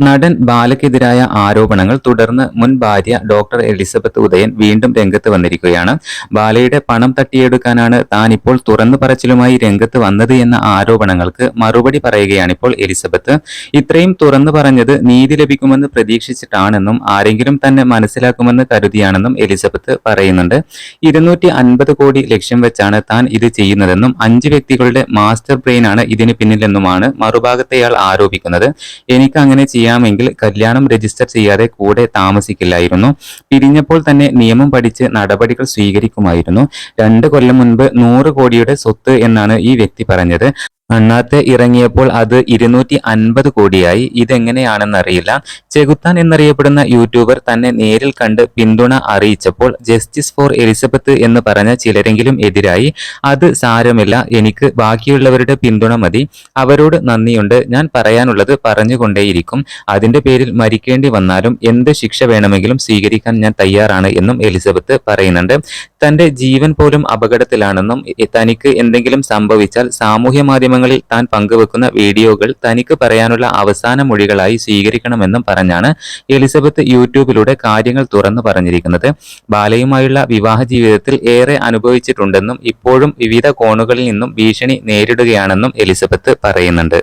നടൻ ബാലയ്ക്കെതിരായ ആരോപണങ്ങൾ തുടർന്ന് മുൻ ഭാര്യ ഡോക്ടർ എലിസബത്ത് ഉദയൻ വീണ്ടും രംഗത്ത് വന്നിരിക്കുകയാണ്. ബാലയുടെ പണം തട്ടിയെടുക്കാനാണ് താൻ ഇപ്പോൾ തുറന്നു പറച്ചിലുമായി രംഗത്ത് വന്നത് എന്ന ആരോപണങ്ങൾക്ക് മറുപടി പറയുകയാണിപ്പോൾ എലിസബത്ത്. ഇത്രയും തുറന്നു പറഞ്ഞത് നീതി ലഭിക്കുമെന്ന് പ്രതീക്ഷിച്ചിട്ടാണെന്നും ആരെങ്കിലും തന്നെ മനസ്സിലാക്കുമെന്ന് കരുതിയാണെന്നും എലിസബത്ത് പറയുന്നുണ്ട്. ഇരുന്നൂറ്റി അൻപത് കോടി ലക്ഷ്യം വെച്ചാണ് താൻ ഇത് ചെയ്യുന്നതെന്നും അഞ്ച് വ്യക്തികളുടെ മാസ്റ്റർ ബ്രെയിനാണ് ഇതിന് പിന്നിലെന്നുമാണ് മറുഭാഗത്തെയാൾ ആരോപിക്കുന്നത്. എനിക്ക് അങ്ങനെ ചെയ്യാമെങ്കിൽ കല്യാണം രജിസ്റ്റർ ചെയ്യാതെ കൂടെ താമസിക്കില്ലായിരുന്നു. പിരിഞ്ഞപ്പോൾ തന്നെ നിയമം പഠിച്ച് നടപടികൾ സ്വീകരിക്കുമായിരുന്നു. രണ്ട് കൊല്ലം മുൻപ് നൂറ് കോടിയുടെ സ്വത്ത് എന്നാണ് ഈ വ്യക്തി പറഞ്ഞത്. അണ്ണാത്തെ ഇറങ്ങിയപ്പോൾ അത് ഇരുന്നൂറ്റി അൻപത് കോടിയായി. ഇതെങ്ങനെയാണെന്നറിയില്ല. ചെകുത്താൻ എന്നറിയപ്പെടുന്ന യൂട്യൂബർ തന്നെ നേരിൽ കണ്ട് പിന്തുണ അറിയിച്ചപ്പോൾ ജസ്റ്റിസ് ഫോർ എലിസബത്ത് എന്ന് പറഞ്ഞ ചിലരെങ്കിലും എതിരായി. അത് സാരമില്ല. എനിക്ക് ബാക്കിയുള്ളവരുടെ പിന്തുണ മതി. അവരോട് നന്ദിയുണ്ട്. ഞാൻ പറയാനുള്ളത് പറഞ്ഞുകൊണ്ടേയിരിക്കും. അതിന്റെ പേരിൽ മരിക്കേണ്ടി വന്നാലും എന്ത് ശിക്ഷ വേണമെങ്കിലും സ്വീകരിക്കാൻ ഞാൻ തയ്യാറാണ് എന്നും എലിസബത്ത് പറയുന്നുണ്ട്. തന്റെ ജീവൻ പോലും അപകടത്തിലാണെന്നും തനിക്ക് എന്തെങ്കിലും സംഭവിച്ചാൽ സാമൂഹ്യ മാധ്യമങ്ങളിൽ താൻ പങ്കുവെക്കുന്ന വീഡിയോകൾ തനിക്ക് പറയാനുള്ള അവസാന മൊഴികളായി സ്വീകരിക്കണമെന്നും പറഞ്ഞാണ് എലിസബത്ത് യൂട്യൂബിലൂടെ കാര്യങ്ങൾ തുറന്നു പറഞ്ഞിരിക്കുന്നത്. ബാലയുമായുള്ള വിവാഹ ജീവിതത്തിൽ ഏറെ അനുഭവിച്ചിട്ടുണ്ടെന്നും ഇപ്പോഴും വിവിധ കോണുകളിൽ നിന്നും ഭീഷണി നേരിടുകയാണെന്നും എലിസബത്ത് പറയുന്നുണ്ട്.